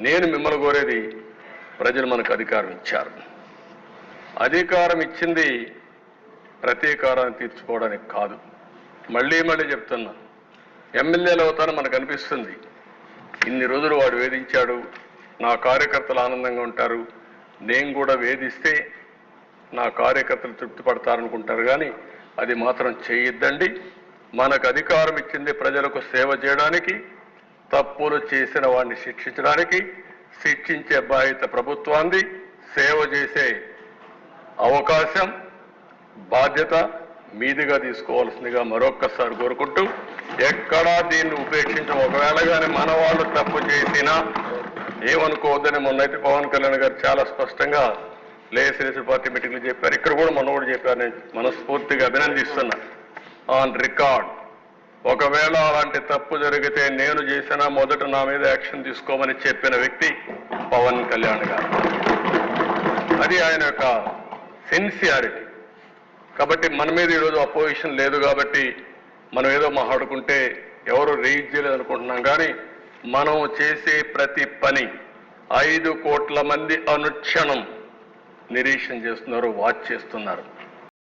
నేను మిమ్మల్ని కోరేది ప్రజలు మనకు అధికారం ఇచ్చారు. అధికారం ఇచ్చింది ప్రతీకారాన్ని తీర్చుకోవడానికి కాదు. మళ్ళీ మళ్ళీ చెప్తున్నా ఎమ్మెల్యేలు అవుతారని మనకు అనిపిస్తుంది. ఇన్ని రోజులు వాడు వేధించాడు నా కార్యకర్తలు ఆనందంగా ఉంటారు నేను కూడా వేధిస్తే నా కార్యకర్తలు తృప్తి పడతారనుకుంటారు కానీ అది మాత్రం చేయొద్దండి. మనకు అధికారం ఇచ్చింది ప్రజలకు సేవ చేయడానికి తప్పులు చేసిన వాడిని శిక్షించడానికి శిక్షించే బాధ్యత ప్రభుత్వాన్ని సేవ చేసే అవకాశం బాధ్యత మీదిగా తీసుకోవాల్సిందిగా మరొక్కసారి కోరుకుంటూ ఎక్కడా దీన్ని ఉపేక్షించం. ఒకవేళ కానీ మన వాళ్ళు తప్పు చేసినా ఏమనుకోవద్దని మొన్నైతే పవన్ కళ్యాణ్ గారు చాలా స్పష్టంగా లేసిలేసి పార్టీ మీటింగ్లు చెప్పారు. ఇక్కడ కూడా మొన్న కూడా చెప్పారు. నేను మనస్ఫూర్తిగా అభినందిస్తున్నా. On record. ఒకవేళ అలాంటి తప్పు జరిగితే నేను చేసిన మొదట నా మీద యాక్షన్ తీసుకోమని చెప్పిన వ్యక్తి పవన్ కళ్యాణ్ గారు. అది ఆయన యొక్క సిన్సియారిటీ. కాబట్టి మన మీద ఈరోజు అపోజిషన్ లేదు కాబట్టి మనం ఏదో మాట్లాడుకుంటే ఎవరు రీచ్ చేయలేదు అనుకుంటున్నాం. కానీ మనం చేసే ప్రతి పని ఐదు కోట్ల మంది అనుక్షణం నిరీక్షణ చేస్తున్నారు వాచ్ చేస్తున్నారు.